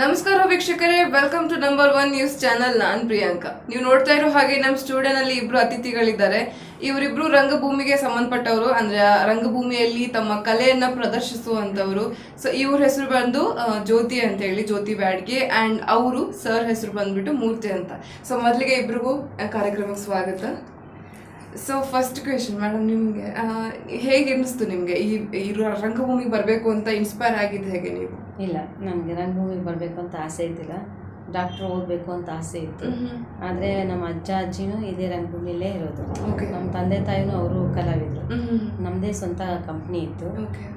ನಮಸ್ಕಾರ ವೀಕ್ಷಕರೇ welcome to number one news channel ನಾನ್ ಪ್ರಿಯಾಂಕಾ. ನೀವು ನೋಡ್ತಾ ಇರೋ ಹಾಗೆ ನಮ್ಮ ಸ್ಟುಡಿಯೋನಲ್ಲಿ ಇಬ್ರು ಅತಿಥಿಗಳಿದ್ದಾರೆ. ಇವರಿಬ್ರು ರಂಗಭೂಮಿಗೆ ಸಂಬಂಧಪಟ್ಟವರು, ಅಂದ್ರೆ ರಂಗಭೂಮಿಯಲ್ಲಿ ತಮ್ಮ ಕಲೆಯನ್ನ ಪ್ರದರ್ಶಿಸುವಂತವರು. ಸೊ ಇವ್ರ ಹೆಸರು ಬಂದು ಜ್ಯೋತಿ ಅಂತ ಹೇಳಿ ಜ್ಯೋತಿ ಬ್ಯಾಡ್ಗೆ ಅಂಡ್ ಅವರು ಸರ್ ಹೆಸರು ಬಂದ್ಬಿಟ್ಟು ಮೂರ್ತಿ ಅಂತ. ಸೊ ಮೊದಲಿಗೆ ಇಬ್ರಿಗೂ ಕಾರ್ಯಕ್ರಮಕ್ಕೆ ಸ್ವಾಗತ. ಸೊ ಫಸ್ಟ್ ಕ್ವೆಶನ್ ಮೇಡಮ್ ನಿಮಗೆ ಹೇಗೆ ಅನಿಸ್ತು ನಿಮಗೆ? ಈ ಈ ರಂಗಭೂಮಿಗೆ ಬರಬೇಕು ಅಂತ ಇನ್ಸ್ಪೈರ್ ಆಗಿದ್ದು ಹೇಗೆ ನೀವು? ಇಲ್ಲ ನನಗೆ ರಂಗಭೂಮಿಗೆ ಬರಬೇಕು ಅಂತ ಆಸೆ ಇದ್ದಿಲ್ಲ. ಡಾಕ್ಟರ್ ಓದಬೇಕು ಅಂತ ಆಸೆ ಇತ್ತು. ಆದರೆ ನಮ್ಮ ಅಜ್ಜ ಅಜ್ಜಿನೂ ಇದೇ ರಂಗಭೂಮಿಲೇ ಇರೋದು. ನಮ್ಮ ತಂದೆ ತಾಯಿನೂ ಅವರು ಕಲಾವಿದರು. ನಮ್ಮದೇ ಸ್ವಂತ ಕಂಪ್ನಿ ಇತ್ತು.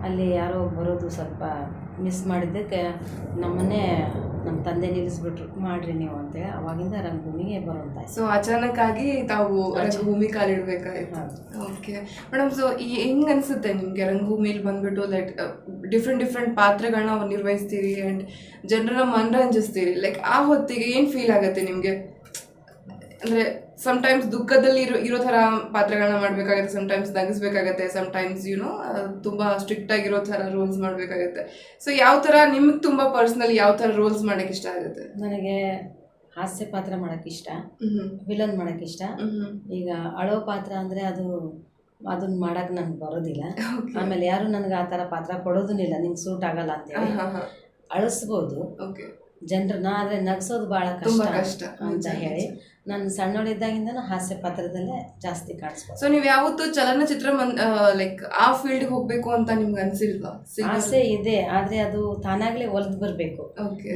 ಅಲ್ಲಿ ಯಾರೋ ಬರೋದು ಸ್ವಲ್ಪ ಮಿಸ್ ಮಾಡಿದ್ದಕ್ಕೆ ನಮ್ಮನ್ನೇ ನಮ್ಮ ತಂದೆ ನಿಲ್ಲಿಸ್ಬಿಟ್ರು. ಮಾಡ್ರಿ ನೀವು ಅಂತೇಳಿ ಅವಾಗಿಂದ ರಂಗಭೂಮಿಗೆ ಬರುವಂತ ಆಸೆ. ಸೊ ಅಚಾನಕ್ ಆಗಿ ತಾವು ರಂಗಭೂಮಿ ಕಾಲಿಡ್ಬೇಕಾಯ್ತು. ಓಕೆ ಮೇಡಮ್ ಸೊ ಈ ಹೆಂಗ್ ಅನ್ಸುತ್ತೆ ನಿಮ್ಗೆ ರಂಗಭೂಮಿಲಿ ಬಂದ್ಬಿಟ್ಟು ಲೈಕ್ ಡಿಫ್ರೆಂಟ್ ಡಿಫ್ರೆಂಟ್ ಪಾತ್ರಗಳನ್ನ ನಿರ್ವಹಿಸ್ತೀರಿ ಅಂಡ್ ಜನರನ್ನ ಮನರಂಜಿಸ್ತೀರಿ? ಲೈಕ್ ಆ ಹೊತ್ತಿಗೆ ಏನ್ ಫೀಲ್ ಆಗುತ್ತೆ ನಿಮ್ಗೆ? ಅಂದ್ರೆ ಸಮಟೈಮ್ಸ್ ದುಃಖದಲ್ಲಿ ಇರೋ ಇರೋ ಥರ ಪಾತ್ರಗಳನ್ನ ಮಾಡ್ಬೇಕಾಗತ್ತೆ ಸಮಟೈಮ್ಸ್ ನಗಿಸ್ಬೇಕಾಗತ್ತೆ ಟೈಮ್ಸ್ ಯುನೋ ತುಂಬಾ ಸ್ಟ್ರಿಕ್ಟ್ ಆಗಿರೋ ಥರ ರೋಲ್ಸ್ ಮಾಡ್ಬೇಕಾಗತ್ತೆ. ಸೊ ಯಾವ ಥರ ನಿಮ್ಗೆ ತುಂಬಾ ಪರ್ಸ್ನಲ್ ಯಾವ ಥರ ರೋಲ್ಸ್ ಮಾಡಕ್ ಇಷ್ಟ ಆಗುತ್ತೆ? ನನಗೆ ಹಾಸ್ಯ ಪಾತ್ರ ಮಾಡೋಕ್ಕೆ ಇಷ್ಟ ವಿಲನ್ ಮಾಡೋಕ್ಕೆ ಇಷ್ಟ. ಈಗ ಅಳೋ ಪಾತ್ರ ಅಂದರೆ ಅದು ಅದನ್ನ ಮಾಡಕ್ಕೆ ನನಗೆ ಬರೋದಿಲ್ಲ. ಆಮೇಲೆ ಯಾರು ನನಗೆ ಆ ಥರ ಪಾತ್ರ ಕೊಡೋದನ್ನಿಲ್ಲ ನಿಮ್ಗೆ ಸೂಟ್ ಆಗಲ್ಲ ಅಂತೇಳಿ. ಹಾ ಅಳಿಸ್ಬೋದು. ಓಕೆ ಜನರನ್ನ ಆದರೆ ನಗ್ಸೋದು ಭಾಳ ತುಂಬಾ ಕಷ್ಟ. ಕಷ್ಟ ಅಂತ ಹೇಳಿ. ನಾನು ಸಣ್ಣವಳಿದ್ದಾಗಿಂದನೂ ಹಾಸ್ಯ ಪಾತ್ರದಲ್ಲೇ ಜಾಸ್ತಿ ಕಾಣಿಸ್ಬೋದು. ಸೊ ನೀವು ಯಾವತ್ತೂ ಚಲನಚಿತ್ರ ಲೈಕ್ ಆ ಫೀಲ್ಡ್ ಹೋಗ್ಬೇಕು ಅಂತ ನಿಮ್ಗೆ ಅನ್ಸಿಲ್ವಾ? ಆಸೆ ಇದೆ ಆದ್ರೆ ಅದು ತಾನಾಗ್ಲೇ ಒಲ್ದ್ ಬರಬೇಕು.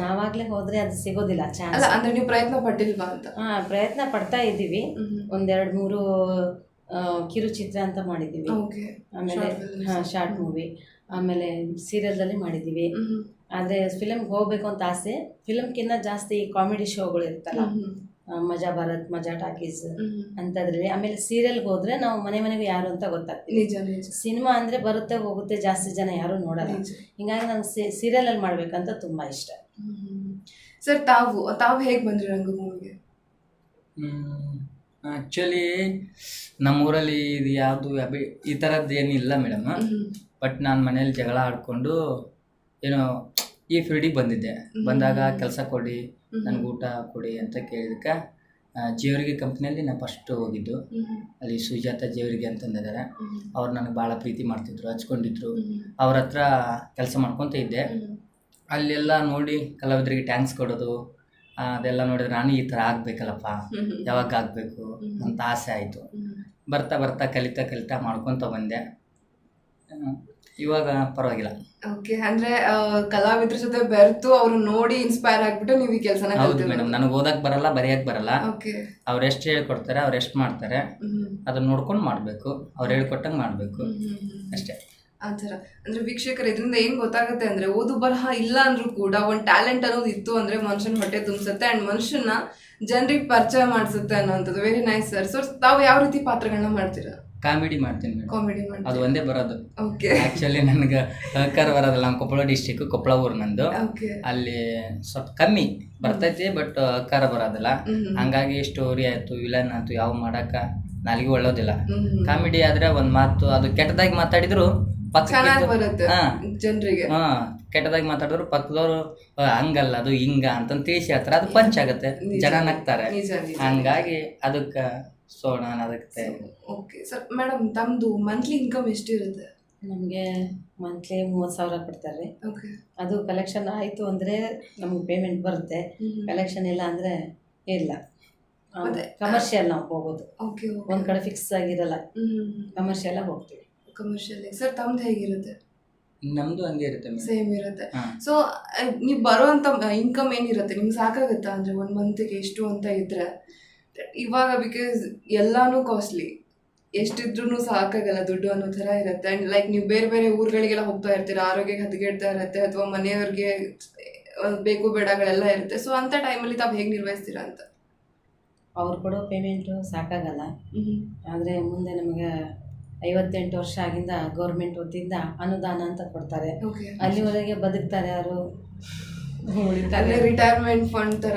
ನಾವಾಗ್ಲೇ ಹೋದರೆ ಅದು ಸಿಗೋದಿಲ್ಲ ಚಾನ್ಸ್ ಅಂದ್ರೆ ನೀವು ಪ್ರಯತ್ನ ಪಟ್ಟಿಲ್ವಾ ಅಂತ? ಹಾ ಪ್ರಯತ್ನ ಪಡ್ತಾ ಇದ್ದೀವಿ. ಒಂದೆರಡು ಮೂರು ಕಿರುಚಿತ್ರ ಅಂತ ಮಾಡಿದ್ದೀವಿ. ಓಕೆ ಆಮೇಲೆ ಹಾ ಹಾಂ ಶಾರ್ಟ್ ಮೂವಿ ಆಮೇಲೆ ಸೀರಿಯಲ್ದಲ್ಲಿ ಮಾಡಿದ್ದೀವಿ. ಆದರೆ ಫಿಲಮ್ಗೆ ಹೋಗ್ಬೇಕು ಅಂತ ಆಸೆ. ಫಿಲಮ್ಗಿನ್ನ ಜಾಸ್ತಿ ಕಾಮಿಡಿ ಶೋಗಳು ಇರ್ತಲ್ಲ. ಆ, ಮಜಾ ಭಾರತ್ ಮಜಾ ಟಾಕೀಸ್ ಅಂಥದ್ರಲ್ಲಿ. ಆಮೇಲೆ ಸೀರಿಯಲ್ಗೆ ಹೋದ್ರೆ ನಾವು ಮನೆ ಮನೆಗೂ ಯಾರು ಅಂತ ಗೊತ್ತಾಗ್ತೀವಿ ನಿಜ ನಿಜ. ಸಿನಿಮಾ ಅಂದರೆ ಬರುತ್ತೆ ಹೋಗುತ್ತೆ ಜಾಸ್ತಿ ಜನ ಯಾರೂ ನೋಡಲ್ಲ. ಹಿಂಗಾಗಿ ಹಿಂಗಾಗಿ ನಂಗೆ ಸೀರಿಯಲಲ್ಲಿ ಮಾಡ್ಬೇಕಂತ ತುಂಬ ಇಷ್ಟ. ಸರ್ ತಾವು ತಾವು ಹೇಗ್ ಬಂದ್ರಿ ರಂಗಭೂಮಿಗೆ? ಆ್ಯಕ್ಚುಲಿ ನಮ್ಮೂರಲ್ಲಿ ಇದು ಯಾವುದು ಅಭಿ ಈ ಥರದ್ದು ಏನಿಲ್ಲ ಮೇಡಮ್. ಬಟ್ ನಾನು ಮನೇಲಿ ಜಗಳ ಆಡಿಕೊಂಡು ಏನೋ ಈ ಫೀಲ್ಡಿಗೆ ಬಂದಿದ್ದೆ. ಬಂದಾಗ ಕೆಲಸ ಕೊಡಿ ನನಗೆ ಊಟ ಕೊಡಿ ಅಂತ ಕೇಳಿದಕ್ಕೆ ಜೇವರಿಗೆ ಕಂಪ್ನಿಯಲ್ಲಿ ನಾನು ಫಸ್ಟ್ ಹೋಗಿದ್ದು. ಅಲ್ಲಿ ಸುಜಾತ ಜೇವರಿಗೆ ಅಂತಂದಿದ್ದಾರೆ ಅವ್ರು ನನಗೆ ಭಾಳ ಪ್ರೀತಿ ಮಾಡ್ತಿದ್ರು ಹಚ್ಕೊಂಡಿದ್ರು. ಅವ್ರ ಹತ್ರ ಕೆಲಸ ಮಾಡ್ಕೊತ ಇದ್ದೆ. ಅಲ್ಲೆಲ್ಲ ನೋಡಿ ಕಲಾವಿದರಿಗೆ ಟ್ಯಾಂಕ್ಸ್ ಕೊಡೋದು ಅದೆಲ್ಲ ನೋಡಿದ್ರೆ ನಾನು ಈ ಥರ ಆಗಬೇಕಲ್ಲಪ್ಪ ಯಾವಾಗ ಆಗಬೇಕು ಅಂತ ಆಸೆ ಆಯಿತು. ಬರ್ತಾ ಬರ್ತಾ ಕಲಿತಾ ಕಲಿತಾ ಮಾಡ್ಕೊತ ಬಂದೆ. ಇವಾಗ ಪರವಾಗಿಲ್ಲ. ಓಕೆ ಅಂದ್ರೆ ಕಲಾವಿದ್ರ ಜೊತೆ ಬೆರೆತು ಅವ್ರು ನೋಡಿ ಇನ್ಸ್ಪೈರ್ ಆಗ್ಬಿಟ್ಟು ನೀವು ಈ ಕೆಲಸನ ಹೌದು ಮೇಡಮ್ ನನಗೆ ಓದಕ್ ಬರಲ್ಲ ಬರೆಯಕ್ ಬರಲ್ಲ. ಓಕೆ. ಅವ್ರು ಎಷ್ಟು ಹೇಳ್ಕೊಡ್ತಾರೆ ಅವ್ರು ಎಷ್ಟು ಮಾಡ್ತಾರೆ ಅದನ್ನ ನೋಡ್ಕೊಂಡು ಮಾಡಬೇಕು. ಅವ್ರು ಹೇಳ್ಕೊಟ್ಟಂಗೆ ಮಾಡಬೇಕು. ಅಷ್ಟೇ. ಆತರ ಅಂದ್ರೆ ವೀಕ್ಷಕರು ಇದರಿಂದ ಏನ್ ಗೊತ್ತಾಗುತ್ತೆ ಅಂದ್ರೆ ಓದು ಬರಹ ಇಲ್ಲ ಅಂದ್ರೂ ಕೂಡ ಒಂದ್ ಟ್ಯಾಲೆಂಟ್ ಅನ್ನೋದು ಇತ್ತು ಅಂದ್ರೆ ಮನುಷ್ಯನ ಹೊಟ್ಟೆ ತುಂಬಿಸುತ್ತೆ ಅಂಡ್ ಮನುಷ್ಯನ ಜನರಿಗೆ ಪರಿಚಯ ಮಾಡಿಸುತ್ತೆ ಅನ್ನೋಂಥದ್ದು ವೆರಿ ನೈಸ್ ಸರ್ ಸೊ ತಾವು ಯಾವ ರೀತಿ ಪಾತ್ರಗಳನ್ನ ಮಾಡ್ತೀರಾ? ಕಾಮಿಡಿ ಮಾಡ್ತೀನಿ ಮೇಡಮ್. ಕಾಮಿಡಿ ಅದು ಒಂದೇ ಬರೋದು. ಓಕೆ ಆಕ್ಚುಲಿ ನನಗೆ ಸಹಕಾರ ಬರೋದಿಲ್ಲ ನಮ್ಮ ಕೊಪ್ಪಳ ಡಿಸ್ಟಿಕ್ ಕೊಪ್ಪಳ ಊರು ನಂದು. ಓಕೆ ಅಲ್ಲಿ ಸ್ವಲ್ಪ ಕಮ್ಮಿ ಬರ್ತೈತಿ ಬಟ್ ಅಕಾರ ಬರೋದಿಲ್ಲ. ಹಂಗಾಗಿ ಸ್ಟೋರಿ ಆಯ್ತು ವಿಲನ್ ಆಯ್ತು ಯಾವ ಮಾಡಕ ನಾಲ್ಗೆ ಒಳ್ಳೋದಿಲ್ಲ. ಕಾಮಿಡಿ ಆದ್ರೆ ಒಂದ್ ಮಾತು ಅದು ಕೆಟ್ಟದಾಗಿ ಮಾತಾಡಿದ್ರು ಚೆನ್ನಾಗಿ ಬರುತ್ತೆ ಹಾ. ಜನರಿಗೆ. ಹಾ ಕೆಟ್ಟದಾಗಿ ಮಾತಾಡಿದ್ರು ಪಕ್ಕದವ್ರು "ಆ, ಹಂಗಲ್ಲ ಅದು ಹಿಂಗ ಅಂತ ತಿಳಿಸಿ ಹೇಳ್ತಾರೆ. ಅದು ಪಂಚ್ ಆಗತ್ತೆ. ಜನ ನಗ್ತಾರೆ. ಹಂಗಾಗಿ ಅದಕ್ಕೆ ಸೊ ನಾನು ಅದಕ್ಕೆ ಓಕೆ ಸರ್ ಮೇಡಮ್ ತಮ್ಮದು ಮಂತ್ಲಿ ಇನ್ಕಮ್ ಎಷ್ಟಿರುತ್ತೆ? ನಮಗೆ ಮಂತ್ಲಿ ಮೂವತ್ತು ಸಾವಿರ ಕೊಡ್ತಾರೆ. ರೀ ಓಕೆ ಅದು ಕಲೆಕ್ಷನ್ ಆಯಿತು ಅಂದರೆ ನಮಗೆ ಪೇಮೆಂಟ್ ಬರುತ್ತೆ. ಕಲೆಕ್ಷನ್ ಇಲ್ಲ ಅಂದರೆ ಇಲ್ಲ. ಕಮರ್ಷಿಯಲ್ ನಾವು ಹೋಗೋದು. ಓಕೆ ಒಂದು ಕಡೆ ಫಿಕ್ಸ್ ಆಗಿರಲ್ಲ. ಕಮರ್ಷಿಯಲ್ ಹೋಗ್ತೀವಿ. ಕಮರ್ಷಿಯಲ್ ಸರ್ ತಮ್ದು ಹೇಗಿರುತ್ತೆ? ನಮ್ದು ಹಂಗೆ ಇರುತ್ತೆ ಸೇಮ್ ಇರುತ್ತೆ. ಸೊ ನೀವು ಬರುವಂತ ಇನ್ಕಮ್ ಏನಿರುತ್ತೆ? ನಿಮ್ಗೆ ಸಾಕಾಗುತ್ತಾ? ಅಂದ್ರೆ ಒಂದ್ ಮಂತ್ಗೆ ಎಷ್ಟು ಅಂತ ಇದ್ರೆ? ಇವಾಗ ಬಿಕಾಸ್ ಎಲ್ಲಾನು ಕಾಸ್ಟ್ಲಿ ಎಷ್ಟಿದ್ರು ಸಾಕಾಗಲ್ಲ ದುಡ್ಡು ಅನ್ನೋ ಥರ ಇರುತ್ತೆ. ಅಂಡ್ ಲೈಕ್ ನೀವು ಬೇರೆ ಬೇರೆ ಊರುಗಳಿಗೆಲ್ಲ ಹೋಗ್ತಾ ಇರ್ತೀರ ಆರೋಗ್ಯಕ್ಕೆ ಹದಗೆಡ್ತಾ ಇರುತ್ತೆ ಅಥವಾ ಮನೆಯವ್ರಿಗೆ ಒಂದ್ ಬೇಕು ಬೇಡಗಳೆಲ್ಲ ಇರುತ್ತೆ. ಸೊ ಅಂತ ಟೈಮಲ್ಲಿ ತಾವು ಹೇಗೆ ನಿರ್ವಹಿಸ್ತೀರಾ ಅಂತ? ಅವ್ರು ಕೊಡೋ ಪೇಮೆಂಟು ಸಾಕಾಗಲ್ಲ. ಆದರೆ ಮುಂದೆ ನಮಗೆ ಐವತ್ತೆಂಟು ವರ್ಷ ಆಗಿಂದ ಗೌರ್ಮೆಂಟ್ ವತಿಯಿಂದ ಅನುದಾನ ಅಂತ ಕೊಡ್ತಾರೆ. ಅಲ್ಲಿವರೆಗೆ ಬದುಕ್ತಾರೆ ಯಾರು? ಅಲ್ಲೇ ರಿಟೈರ್ಮೆಂಟ್ ಫಂಡ್ ತರ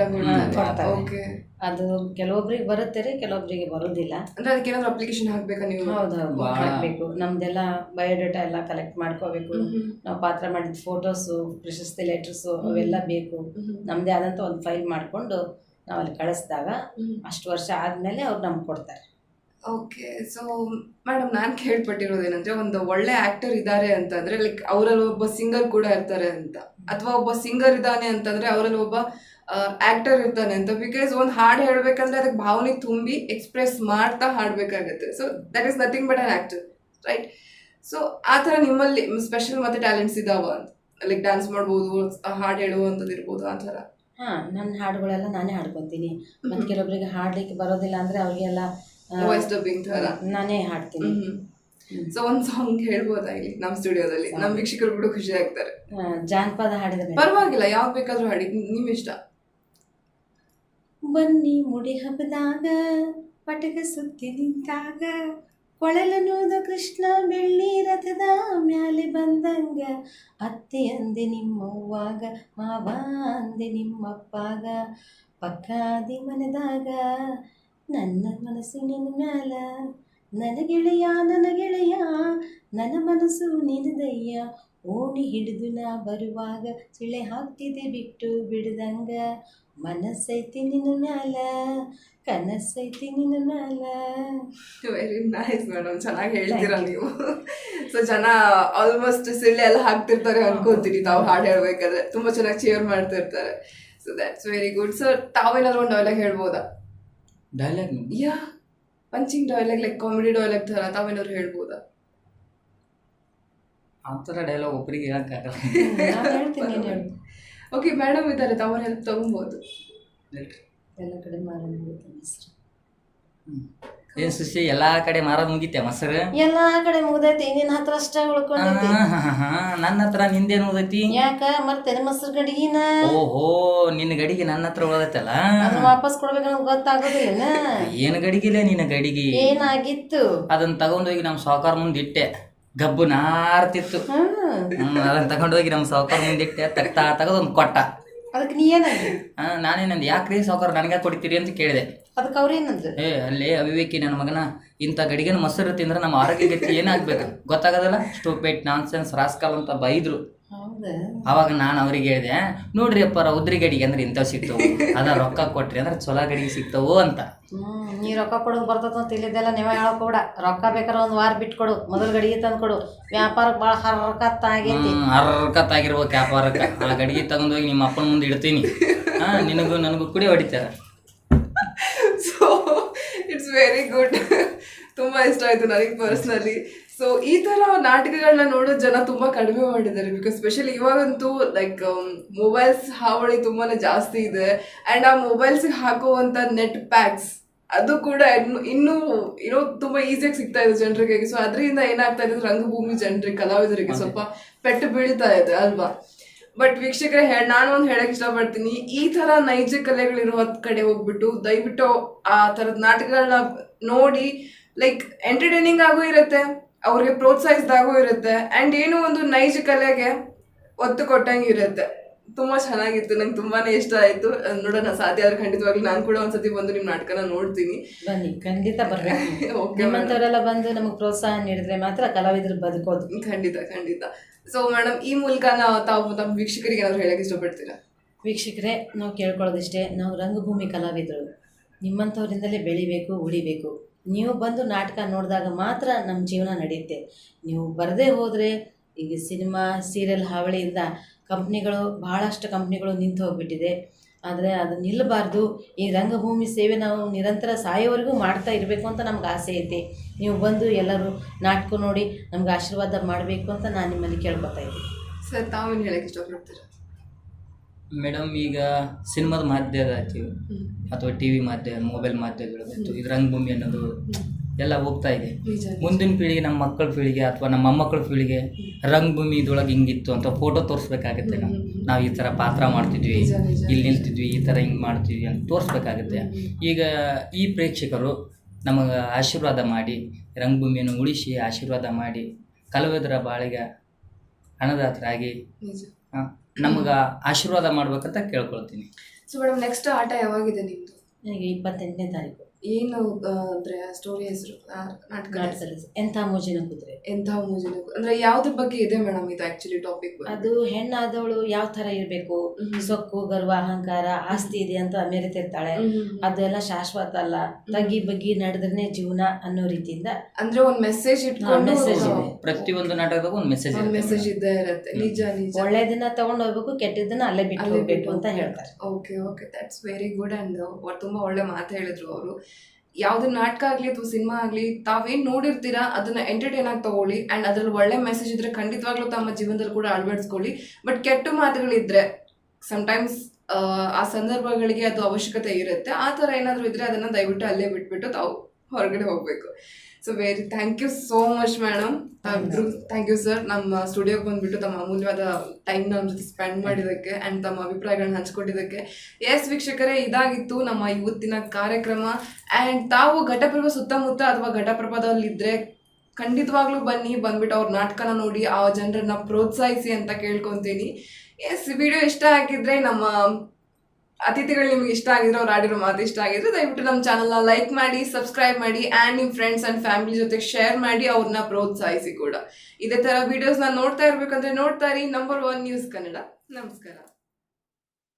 ಕೊಡ್ತಾರೆ. ಓಕೆ ಅದು ಕೆಲವೊಬ್ರಿಗೆ ಬರುತ್ತೆ ರೀ ಕೆಲವೊಬ್ರಿಗೆ ಬರೋದಿಲ್ಲ. ಅಂದ್ರೆ ಅದಕ್ಕೆ ಏನಾದ್ರು ಅಪ್ಲಿಕೇಶನ್ ಹಾಕ್ಬೇಕಾ ನೀವು? ಹೌದೌದು ಹಾಕ್ಬೇಕು. ನಮ್ದೆಲ್ಲ ಬಯೋಡೇಟಾ ಎಲ್ಲ ಕಲೆಕ್ಟ್ ಮಾಡ್ಕೋಬೇಕು. ನಾವು ಪಾತ್ರ ಮಾಡಿದ ಫೋಟೋಸು ಪ್ರಶಸ್ತಿ ಲೆಟರ್ಸು ಅವೆಲ್ಲ ಬೇಕು. ನಮ್ದೇ ಆದಂತ ಒಂದು ಫೈಲ್ ಮಾಡ್ಕೊಂಡು ನಾವು ಅಲ್ಲಿ ಕಳಿಸಿದಾಗ ಅಷ್ಟು ವರ್ಷ ಆದ್ಮೇಲೆ ಅವ್ರು ನಮ್ಗೆ ಕೊಡ್ತಾರೆ. ಓಕೆ ಸೊ ಮೇಡಮ್ ನಾನು ಕೇಳ್ಪಟ್ಟಿರೋದೇನಂದ್ರೆ ಒಂದು ಒಳ್ಳೆ ಆಕ್ಟರ್ ಇದ್ದಾರೆ ಅಂತಂದ್ರೆ ಲೈಕ್ ಅವರಲ್ಲಿ ಒಬ್ಬ ಸಿಂಗರ್ ಕೂಡ ಇರ್ತಾರೆ ಅಂತ. ಅಥವಾ ಒಬ್ಬ ಸಿಂಗರ್ ಇದ್ದಾನೆ ಅಂತಂದ್ರೆ ಅವರಲ್ಲಿ ಒಬ್ಬ ಆಕ್ಟರ್ ಇರ್ತಾನೆ ಅಂತ. ಬಿಕಾಸ್ ಒಂದು ಹಾಡು ಹೇಳ್ಬೇಕಂದ್ರೆ ಅದಕ್ಕೆ ಭಾವನೆ ತುಂಬಿ ಎಕ್ಸ್ಪ್ರೆಸ್ ಮಾಡ್ತಾ ಹಾಡ್ಬೇಕಾಗತ್ತೆ. So that is nothing but an actor right so ಆ ಥರ ನಿಮ್ಮಲ್ಲಿ ಸ್ಪೆಷಲ್ ಮತ್ತೆ ಟ್ಯಾಲೆಂಟ್ಸ್ ಇದಾವ ಲೈಕ್ ಡ್ಯಾನ್ಸ್ ಮಾಡ್ಬೋದು ಹಾಡು ಹೇಳುವಂಥದ್ದು ಇರ್ಬೋದು ಆ ಥರ. ಹಾಂ ನನ್ನ ಹಾಡುಗಳೆಲ್ಲ ನಾನೇ ಹಾಡ್ಕೊತೀನಿ. ಮತ್ತು ಕೆಲವೊಬ್ಬರಿಗೆ ಹಾಡಲಿಕ್ಕೆ ಬರೋದಿಲ್ಲ ಅಂದರೆ ಅವರಿಗೆಲ್ಲ ವಾಯ್ಸ್ ಡಬ್ಬಿಂಗ್ ಥರ ನಾನೇ ಹಾಡ್ತೀನಿ. ಸೊ ಒಂದ್ ಸಾಂಗ್ ಹೇಳ್ಬೋದಾ ಇಲ್ಲಿ ನಮ್ಮ ಸ್ಟುಡಿಯೋದಲ್ಲಿ? ನಮ್ಮ ವೀಕ್ಷಕರು ಕೂಡ ಖುಷಿ ಆಗ್ತಾರೆ. ಜಾನಪದ ಹಾಡಿದ್ರೆ ಪರವಾಗಿಲ್ಲ ಯಾವ್ದು ಬೇಕಾದ್ರೂ ಹಾಡಿ. ನಿಮ್ ಇಷ್ಟ. ಬನ್ನಿ ಮುಡಿ ಹಬ್ಬದಾಗ ಪಟಕ ಸುತ್ತಿ ನಿಂತಾಗ. ಕೊಳಲನೂದ ಕೃಷ್ಣ ಬೆಳ್ಳಿ ರಥದ ಮ್ಯಾಲೆ ಬಂದಂಗ. ಅತ್ತೆ ಅಂದೆ ನಿಮ್ಮವ್ವಾಗ ಮಾವ ಅಂದೆ ನಿಮ್ಮಪ್ಪಾಗ. ಪಕ್ಕಾದಿ ಮನೆದಾಗ ನನ್ನ ಮನಸ್ಸು ನಿನ್ನ ಮ್ಯಾಲ ನನ್ನ ಗೆಳೆಯ ನನ್ನ ಗೆಳೆಯ ನನ್ನ ಮನಸ್ಸು ನಿನ್ನದಯ್ಯ ಓಣಿ ಹಿಡಿದು ನಾ ಬರುವಾಗ ಸಿಳೆ ಹಾಕ್ತಿದೆ ಬಿಟ್ಟು ಬಿಡದಂಗ. ಮನಸ್ಸೈತಿ ನಿನ್ನ ಮ್ಯಾಲ ಕನಸೈತಿ ನಿನ್ನ ಮ್ಯಾಲ. ವೆರಿ ನೈಸ್ ಮೇಡಮ್ ಚೆನ್ನಾಗಿ ಹೇಳ್ತೀರಾ ನೀವು. ಸೊ ಜನ ಆಲ್ಮೋಸ್ಟ್ ಸಿಳೆ ಎಲ್ಲ ಹಾಕ್ತಿರ್ತಾರೆ ಅನ್ಕೋತೀರಿ ತಾವು ಹಾಡು ಹೇಳ್ಬೇಕಾದ್ರೆ. ತುಂಬಾ ಚೆನ್ನಾಗಿ ಚೇರ್ ಮಾಡ್ತಿರ್ತಾರೆ. So that's very good so ತಾವೇನಾದ್ರು ಒಂದು ಡೈಲಾಗ್ ಹೇಳ್ಬೋದಾ? ಡೈಲಾಗ್ ಯಾ punching dialogue like comedy dialogue ತರ ತಾವೇನಾದ್ರು ಹೇಳ್ಬೋದಾ? ಆ ಥರ ಡೈಲಾಗ್ ಒಬ್ಬರಿಗೆ ಹೇಳಕ್ಕಾಗಲ್ಲ. ಓಕೆ ಮೇಡಮ್ ಇದ್ದಾರೆ ತಾವರ ಹೆಲ್ಪ್ ತಗೊಬೋದು. ಎಲ್ಲ ಕಡೆ ಮಾರಣ ಹೆಸರು ಏನು ಸುಶಿ ಎಲ್ಲಾ ಕಡೆ ಮಾರೋದ್ ಮುಗಿತೆ ಮೊಸರು? ಎಲ್ಲಾ ಕಡೆ ಮುಗ್ದೈತಿ ನಿನ್ನ ಹತ್ರ ಅಷ್ಟೇ ಉಳ್ಕೊಂಡೈತಿ. ನನ್ನ ಹತ್ರ ನಿಂದೇನ್ ಉಳ್ದೈತಿ? ಯಾಕ? ಮರ್ತೇನೆ ಮೊಸರು ಗಡಿಗಿನ? ಓಹೋ ನಿನ್ನ ಗಡಿಗೆ ನನ್ನ ಹತ್ರ ಉಳ್ದೈತಲ್ಲ? ವಾಪಸ್ ವಾಪಸ್ ಕೊಡ್ಬೇಕನ್ನೋದು ಗೊತ್ತಾಗೋದಿಲ್ಲ ಏನ್ ಗಡಿಗಿಲ್ಲ ನಿನ್ನ ಗಡಿಗೆ? ಏನಾಗಿತ್ತು? ಅದನ್ನ ತಗೊಂಡೋಗಿ ನಮ್ ಸಾವುಕಾರ ಮುಂದೆ ಇಟ್ಟೆ. ಗಬ್ಬು ನಾರ್ತಿತ್ತು. ಅದನ್ನ ತಗೊಂಡೋಗಿ ನಮ್ ಸಾವುಕಾರ ಮುಂದೆ ಇಟ್ಟೆ. ತಗ್ತಾ ತಗದೊಂದು ಕೊಟ್ಟ. ಅದಕ್ಕೆ ನೀ ಏನಂದ್ರಿ ಆ, ನಾನೇನಂದು ಯಾಕ್ರಿ ಸಾವುಕಾರ ನನಗೆ ಕೊಡ್ತೀರಿ ಅಂತ ಕೇಳಿದೆ. ಅದಕ್ಕೆ ಅವ್ರೇನಂದ್ರು ಏ ಅಲ್ಲಿ ಅವಿವೇಕಿ ನನ್ನ ಮಗನ ಇಂಥ ಗಡಿಗೆನ ಮೊಸರು ತಿಂದ್ರೆ ನಮ್ಮ ಆರೋಗ್ಯ ಗತಿ ಏನಾಗ್ಬೇಕು? ಗೊತ್ತಾಗೋದಲ್ಲ? ಸ್ಟೂಪೇಟ್ ನಾನ್ಸೆನ್ಸ್ ರಾಸ್ಕಲ್ ಅಂತ ಬೈದ್ರು. ಅವಾಗ ನಾನು ಅವ್ರಿಗೆ ಹೇಳಿದೆ ನೋಡ್ರಿ ಅಪ್ಪಾರ ಉದ್ರಿ ಗಡಿಗೆ ಅಂದ್ರೆ ಇಂಥವು ಸಿಗ್ತವು ಅದ ರೊಕ್ಕ ಕೊಟ್ರಿ ಅಂದ್ರೆ ಚೊಲೋ ಗಡಿಗೆ ಸಿಗ್ತವು ಅಂತ. ಹ್ಮ್ ನೀ ರೊಕ್ಕ ಕೊಡೋದು ಬರ್ತದ ಅಂತ ತಿಳಿದೆಲ್ಲ ನೀವೇ ಹೇಳಕ್ ಹೋಗ್ಬೇಡ. ರೊಕ್ಕ ಬೇಕಾದ್ರೆ ಒಂದು ವಾರ ಬಿಟ್ಟು ಕೊಡು ಮೊದಲು ಗಡಿಗೆ ತಂದು ಕೊಡು. ವ್ಯಾಪಾರಕ್ಕೆ ಭಾಳ ಹರಕತ್ತ ಆಗೈತಿ. ಹ್ಮ್, ಅರ್ಕತ್ತಾಗಿರ್ಬೇಕು ವ್ಯಾಪಾರಕ್ಕೆ. ಆ ಗಡಿಗೆ ತಗೊಂಡೋಗಿ ನಿಮ್ಮ ಅಪ್ಪನ ಮುಂದೆ ಇಡ್ತೀನಿ. ಹಾ ನಿನಗೂ ನನಗೂ ಕುಡಿ ಹೊಡಿತಾರ. ಸೊ ಇಟ್ಸ್ ವೆರಿ ಗುಡ್ ತುಂಬಾ ಇಷ್ಟ ಆಯ್ತು ನನಗೆ ಪರ್ಸ್ನಲಿ ಸೊ ಈ ತರ ನಾಟಕಗಳನ್ನ ನೋಡೋ ಜನ ತುಂಬಾ ಕಡಿಮೆ ಮಾಡಿದ್ದಾರೆ ಬಿಕಾಸ್ ಸ್ಪೆಷಲಿ ಇವಾಗಂತೂ ಲೈಕ್ ಮೊಬೈಲ್ಸ್ ಹಾವಳಿ ತುಂಬಾನೇ ಜಾಸ್ತಿ ಇದೆ. ಅಂಡ್ ಆ ಮೊಬೈಲ್ಸ್ ಹಾಕುವಂತ ನೆಟ್ ಪ್ಯಾಕ್ಸ್ ಅದು ಕೂಡ ಇನ್ನು ಇನ್ನೂ ಏನೋ ತುಂಬಾ ಈಸಿಯಾಗಿ ಸಿಗ್ತಾ ಇದೆ ಜನರಿಗೆ. ಸೊ ಅದರಿಂದ ಏನಾಗ್ತಾ ಇದೆ ರಂಗಭೂಮಿ ಜನರಿಗೆ ಕಲಾವಿದರಿಗೆ ಸ್ವಲ್ಪ ಪೆಟ್ಟು ಬೀಳ್ತಾ ಇದೆ ಅಲ್ವಾ? ಬಟ್ ವೀಕ್ಷಕರೇ ನಾನು ಒಂದು ಹೇಳಕ್ ಇಷ್ಟಪಡ್ತೀನಿ. ಈ ತರ ನೈಜ ಕಲೆಗಳಿರುವ ಕಡೆ ಹೋಗ್ಬಿಟ್ಟು ದಯವಿಟ್ಟು ಆ ತರದ ನಾಟಕಗಳನ್ನ ನೋಡಿ ಲೈಕ್ ಎಂಟರ್ಟೈನಿಂಗ್ ಆಗೂ ಇರುತ್ತೆ. ಅವ್ರಿಗೆ ಪ್ರೋತ್ಸಾಹಿಸಿದಾಗೂ ಇರುತ್ತೆ. ಅಂಡ್ ಏನೋ ಒಂದು ನೈಜ ಕಲೆಗೆ ಒತ್ತು ಕೊಟ್ಟಂಗೆ ಇರುತ್ತೆ. ತುಂಬಾ ಚೆನ್ನಾಗಿತ್ತು. ನಂಗೆ ತುಂಬಾನೇ ಇಷ್ಟ ಆಯ್ತು. ನೋಡೋಣ ಸಾಧ್ಯ ಆದ್ರೆ ಖಂಡಿತವಾಗ್ಲೂ ನಾನು ಕೂಡ ಒಂದ್ಸತಿ ಬಂದು ನಿಮ್ಮ ನಾಟಕನ ನೋಡ್ತೀನಿ. ಬನ್ನಿ ಖಂಡಿತ ಬರ್ಬೇಕು. ನಿಮ್ಮಂಥವರೆಲ್ಲ ಬಂದು ನಮಗೆ ಪ್ರೋತ್ಸಾಹ ನೀಡಿದ್ರೆ ಮಾತ್ರ ಕಲಾವಿದರು ಬದುಕೋದು. ಖಂಡಿತ ಖಂಡಿತ. ಸೊ ಮೇಡಮ್ ಈ ಮೂಲಕ ನಾವು ತಾವು ತಮ್ಮ ವೀಕ್ಷಕರಿಗೆ ಏನಾದ್ರು ಹೇಳಕ್ಕೆ ಇಷ್ಟಪಡ್ತೀರಾ? ವೀಕ್ಷಕರೇ ನಾವು ಕೇಳ್ಕೊಳ್ಳೋದಿಷ್ಟೇ ನಾವು ರಂಗಭೂಮಿ ಕಲಾವಿದರು. ನಿಮ್ಮಂಥವರಿಂದಲೇ ಬೆಳಿಬೇಕು ಉಳಿಬೇಕು. ನೀವು ಬಂದು ನಾಟಕ ನೋಡಿದಾಗ ಮಾತ್ರ ನಮ್ಮ ಜೀವನ ನಡೆಯುತ್ತೆ. ನೀವು ಬರದೇ ಹೋದರೆ ಈಗ ಸಿನಿಮಾ, ಸೀರಿಯಲ್ ಹಾವಳಿಯಿಂದ ಕಂಪ್ನಿಗಳು ಭಾಳಷ್ಟು ಕಂಪ್ನಿಗಳು ನಿಂತು ಹೋಗಿಬಿಟ್ಟಿದೆ. ಆದರೆ ಅದು ನಿಲ್ಲಬಾರ್ದು. ಈ ರಂಗಭೂಮಿ ಸೇವೆ ನಾವು ನಿರಂತರ ಸಾಯೋವರೆಗೂ ಮಾಡ್ತಾ ಇರಬೇಕು ಅಂತ ನಮ್ಗೆ ಆಸೆ ಐತಿ. ನೀವು ಬಂದು ಎಲ್ಲರೂ ನಾಟಕ ನೋಡಿ ನಮ್ಗೆ ಆಶೀರ್ವಾದ ಮಾಡಬೇಕು ಅಂತ ನಾನು ನಿಮ್ಮಲ್ಲಿ ಕೇಳ್ಕೊತಾ ಇದ್ದೀನಿ. ಸರ್ ತಾವೇನು ಹೇಳೋಕ್ಕೆ ಇಷ್ಟಪಡ್ತೀರಾ? ಮೇಡಮ್ ಈಗ ಸಿನಿಮಾದ ಮಾಧ್ಯಮ ಆಯ್ತು ಅಥವಾ ಟಿ ವಿ ಮಾಧ್ಯಮ ಮೊಬೈಲ್ ಮಾಧ್ಯಮಗಳು ಈ ಇದು ರಂಗಭೂಮಿ ಅನ್ನೋದು ಎಲ್ಲ ಹೋಗ್ತಾ ಇದೆ. ಮುಂದಿನ ಪೀಳಿಗೆ ನಮ್ಮ ಮಕ್ಕಳ ಪೀಳಿಗೆ ಅಥವಾ ನಮ್ಮ ಮೊಮ್ಮಕ್ಕಳ ಪೀಳಿಗೆ ರಂಗಭೂಮಿ ಇದೊಳಗೆ ಹಿಂಗಿತ್ತು ಅಂತ ಫೋಟೋ ತೋರಿಸ್ಬೇಕಾಗತ್ತೆ ನಾವು. ನಾವು ಈ ಥರ ಪಾತ್ರ ಮಾಡ್ತಿದ್ವಿ. ಇಲ್ಲಿ ನಿಲ್ತಿದ್ವಿ ಈ ಥರ ಹಿಂಗೆ ಮಾಡ್ತಿದ್ವಿ ಅಂತ ತೋರಿಸ್ಬೇಕಾಗತ್ತೆ. ಈಗ ಈ ಪ್ರೇಕ್ಷಕರು ನಮಗೆ ಆಶೀರ್ವಾದ ಮಾಡಿ ರಂಗಭೂಮಿಯನ್ನು ಉಳಿಸಿ ಆಶೀರ್ವಾದ ಮಾಡಿ ಕಲಾವಿದರ ಬಾಳಿಗೆ ಹಣದಾತರಾಗಿ ಆ, ನಮ್ಗೆ ಆಶೀರ್ವಾದ ಮಾಡ್ಬೇಕಂತ ಕೇಳ್ಕೊಳ್ತೀನಿ. ಸೊ ಮೇಡಮ್ ನೆಕ್ಸ್ಟ್ ಆಟ ಯಾವಾಗಿದೆ ನಿಮ್ದು? ನನಗೆ ಇಪ್ಪತ್ತೆಂಟನೇ ತಾರೀಕು. ಏನು ಅಂದ್ರೆ ಸ್ಟೋರಿ ಹೆಸರು ನಾಟಕ ಎಂಥ ಮೋಜಿನ ಕುದುರೆ. ಎಂಥ ಮೋಜಿನ ಅಂದ್ರೆ ಯಾವ್ದ್ರ ಬಗ್ಗೆ ಇದೆ ಮೇಡಮ್ ಇದು ಆಕ್ಚುಲಿ ಟಾಪಿಕ್ ಅದು ಹೆಣ್ಣಾದವಳು ಯಾವ ತರ ಇರ್ಬೇಕು? ಸೊಕ್ಕು ಗರ್ವ ಅಹಂಕಾರ ಆಸ್ತಿ ಇದೆ ಅಂತ ಮೆರೆತಿರ್ತಾಳೆ ಅದೆಲ್ಲ ಶಾಶ್ವತ ಅಲ್ಲ. ತಗ್ಗಿ ಬಗ್ಗಿ ನಡೆದ್ರೆ ಜೀವನ ಅನ್ನೋ ರೀತಿಯಿಂದ ಅಂದ್ರೆ ಒಂದ್ ಮೆಸೇಜ್ ಇಟ್ಕೊಂಡು ಮೆಸೇಜ್ ಇದೆ. ಪ್ರತಿಯೊಂದು ನಾಟಕದಾಗ ಒಂದು ಮೆಸೇಜ್ ಒಂದ್ ಮೆಸೇಜ್ ಇದ್ದೇ ಇರುತ್ತೆ. ನಿಜ ನಿಜ. ಒಳ್ಳೇದನ್ನ ತಗೊಂಡು ಹೋಗ್ಬೇಕು ಕೆಟ್ಟದನ್ನ ಅಲ್ಲೇ ಬಿಟ್ಟು ಹೋಗ್ಬೇಕು ಅಂತ ಹೇಳ್ತಾರೆ. Okay okay that's very good and ತುಂಬಾ ಒಳ್ಳೆ ಮಾತು ಹೇಳಿದ್ರು ಅವರು. ಯಾವ್ದು ನಾಟಕ ಆಗಲಿ ಅಥವಾ ಸಿನಿಮಾ ಆಗಲಿ ತಾವೇನ್ ನೋಡಿರ್ತೀರಾ ಅದನ್ನ ಎಂಟರ್ಟೈನ್ ಆಗಿ ತಗೊಳ್ಳಿ ಅಂಡ್ ಅದ್ರಲ್ಲಿ ಒಳ್ಳೆ ಮೆಸೇಜ್ ಇದ್ರೆ ಖಂಡಿತವಾಗ್ಲೂ ತಮ್ಮ ಜೀವನದಲ್ಲಿ ಕೂಡ ಅಳವಡಿಸ್ಕೊಳ್ಳಿ. ಬಟ್ ಕೆಟ್ಟ ಮಾತುಗಳಿದ್ರೆ ಸಮಟೈಮ್ಸ್ ಆ ಸಂದರ್ಭಗಳಿಗೆ ಅದು ಅವಶ್ಯಕತೆ ಇರುತ್ತೆ. ಆ ಥರ ಏನಾದರೂ ಇದ್ರೆ ಅದನ್ನ ದಯವಿಟ್ಟು ಅಲ್ಲೇ ಬಿಟ್ಬಿಟ್ಟು ತಾವು ಹೊರಗಡೆ ಹೋಗ್ಬೇಕು. So very thank you so much madam thank you sir ನಮ್ಮ ಸ್ಟುಡಿಯೋಗೆ ಬಂದ್ಬಿಟ್ಟು ತಮ್ಮ ಅಮೂಲ್ಯವಾದ ಟೈಮ್ ನಮ್ಮ ಜೊತೆ ಸ್ಪೆಂಡ್ ಮಾಡಿದ್ದಕ್ಕೆ ಆ್ಯಂಡ್ ತಮ್ಮ ಅಭಿಪ್ರಾಯಗಳನ್ನ ಹಂಚ್ಕೊಟ್ಟಿದ್ದಕ್ಕೆ ಎಸ್ ವೀಕ್ಷಕರೇ ಇದಾಗಿತ್ತು ನಮ್ಮ ಇವತ್ತಿನ ಕಾರ್ಯಕ್ರಮ. ಆ್ಯಂಡ್ ತಾವು ಘಟಪ್ರಭ ಸುತ್ತಮುತ್ತ ಅಥವಾ ಘಟಪ್ರಭಾದಲ್ಲಿದ್ದರೆ ಖಂಡಿತವಾಗ್ಲೂ ಬನ್ನಿ ಬಂದ್ಬಿಟ್ಟು ಅವ್ರ ನಾಟಕನ ನೋಡಿ ಆ ಜನರನ್ನ ಪ್ರೋತ್ಸಾಹಿಸಿ ಅಂತ ಕೇಳ್ಕೊತೀನಿ. ಎಸ್ ವಿಡಿಯೋ ಇಷ್ಟ ಆಗಿದ್ರೆ ನಮ್ಮ ಅತಿಥಿಗಳು ನಿಮ್ಗೆ ಇಷ್ಟ ಆಗಿದ್ರೆ ಅವ್ರು ಆಡಿರೋ ಮಾತು ಇಷ್ಟ ಆಗಿದ್ರೆ ದಯವಿಟ್ಟು ನಮ್ಮ ಚಾನಲ್ನ ಲೈಕ್ ಮಾಡಿ ಸಬ್ಸ್ಕ್ರೈಬ್ ಮಾಡಿ ಆ್ಯಂಡ್ ನಿಮ್ಮ ಫ್ರೆಂಡ್ಸ್ ಆ್ಯಂಡ್ ಫ್ಯಾಮಿಲಿ ಜೊತೆ ಶೇರ್ ಮಾಡಿ ಅವ್ರನ್ನ ಪ್ರೋತ್ಸಾಹಿಸಿ ಕೂಡ. ಇದೇ ಥರ ವೀಡಿಯೋಸ್ನ ನೋಡ್ತಾ ಇರ್ಬೇಕಂದ್ರೆ ನೋಡ್ತಾ ಇರಿ. Number one news Kannada. ನಮಸ್ಕಾರ.